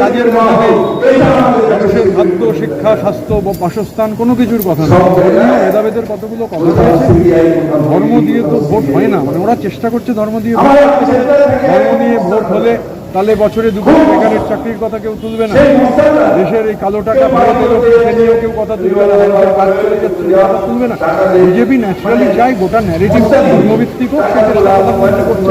কাজের মানুষের খাদ্য শিক্ষা স্বাস্থ্য বা বাসস্থান কোনো কিছুর কথা না। ভেদাভেদের কতগুলো কথা ধর্ম দিয়ে তো ভোট হয় না। মানে ওরা চেষ্টা করছে ধর্ম দিয়ে। ধর্ম নিয়ে ভোট হলে তাহলে বছরে দু কোটি বেকারের চাকরির কথা কেউ তুলবে না। দেশের এই কালো টাকা নিয়েও কেউ কথা তুলবে না। মানুষের কাজ চলে যাচ্ছে কথা তুলবে না। বিজেপি ন্যাচারালি চায় গোটা ন্যারেটিভটা ধর্মভিত্তিক হোক সে চেষ্টা প্রধানমন্ত্রী করছে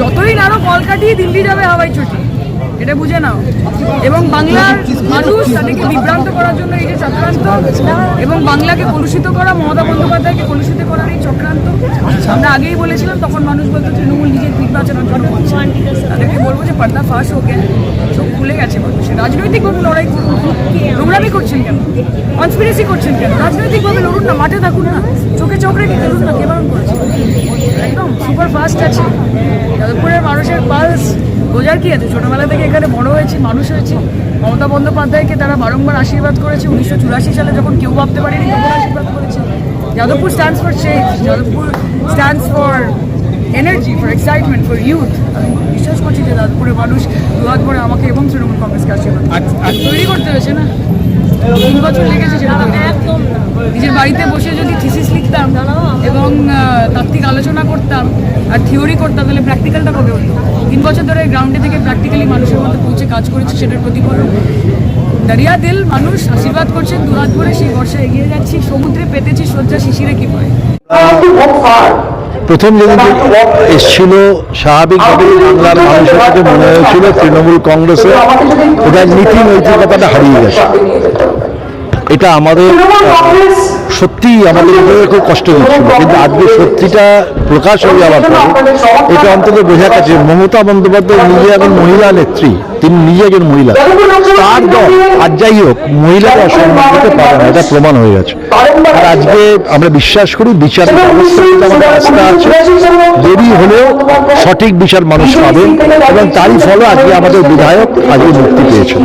যতই নাড়ো কল কাটিয়ে দিল্লি যাবে হাওয়াই চটি এটা বুঝে নাও। এবং বাংলার মানুষ তাদেরকে বিভ্রান্ত করার জন্য এই যে চক্রান্ত এবং বাংলাকে কলুষিত করা, মমতা বন্দ্যোপাধ্যায়কে কলুষিত করার এই চক্রান্ত, আমরা আগেই বলেছিলাম, তখন মানুষ বলতো তৃণমূল নিজের নির্বাচনের জন্য। তাদেরকে বলব যে পর্দা ফাঁস হোকে চোখ খুলে গেছে মানুষের। রাজনৈতিকভাবে লড়াই করুন। নোংরামি করছেন কেন? কনস্পিরেসি করছেন কেন? রাজনৈতিকভাবে লড়ুন না, মাঠে থাকুন না। চোখে চোখ রেখে খেলুন না, কে বারণ করেছে? একদম সুপার ফাস্ট আছে। যাদবপুরের মানুষের পালস বোঝার কি আছে? ছোটোবেলা থেকে এখানে বড় হয়েছি, মানুষ হয়েছি। মমতা বন্দ্যোপাধ্যায়কে তারা বারংবার আশীর্বাদ করেছে। উনিশশো চুরাশি সালে যখন কেউ ভাবতে পারেনি, তখন আশীর্বাদ করেছে। Jadavpur stands for change Jadavpur stands for energy for excitement for youth আমি বিশ্বাস করছি যে যাদবপুরের মানুষ দুহাত ভরে আমাকে এবং তৃণমূল কংগ্রেসকে আশীর্বাদ করেছে। আর তৈরি করতে হয়েছে না? তিন বছর লেগেছে সেটা নিজের বাড়িতে বসে যদি থিসিস লিখতাম এবং তাত্ত্বিক আলোচনা করতাম আর থিওরি করতাম তাহলে প্র্যাকটিক্যালটা কবে হতো? তিন বছর ধরে গ্রাউন্ডে থেকে প্র্যাকটিক্যালি মানুষের মধ্যে পৌঁছে কাজ করেছি সেটার প্রতিফলন দারিয়া দিল মানুষ আশীর্বাদ করছেন দুহাত ভরে সেই বর্ষা এগিয়ে যাচ্ছি সমুদ্রে পেতেছি শয্যা শিশিরে কি পড়ে প্রথম যেদিন এসছিল স্বাভাবিকভাবে বাংলার মানুষের কাছে মনে হয়েছিল তৃণমূল কংগ্রেসে ওদের নীতি নৈতিকতাটা হারিয়ে গেছে। এটা আমাদের সত্যিই আমাদের খুব কষ্ট দিচ্ছিল কিন্তু আজকে সত্যিটা প্রকাশ হয়ে যাওয়ার পরে এটা অন্তত বোঝা গেছে মমতা বন্দ্যোপাধ্যায় নিজে একজন মহিলা নেত্রী, তিনি নিজে একজন মহিলা। তার দল, আর যাই হোক মহিলারা সম্মান দিতে পারে না, এটা প্রমাণ হয়ে গেছে। আর আজকে আমরা বিশ্বাস করি বিচার আমাদের আস্থা আছে। দেরি হলেও সঠিক বিচার মানুষ পাবে এবং তারই ফলে আজকে আমাদের বিধায়ক আজকে মুক্তি পেয়েছেন।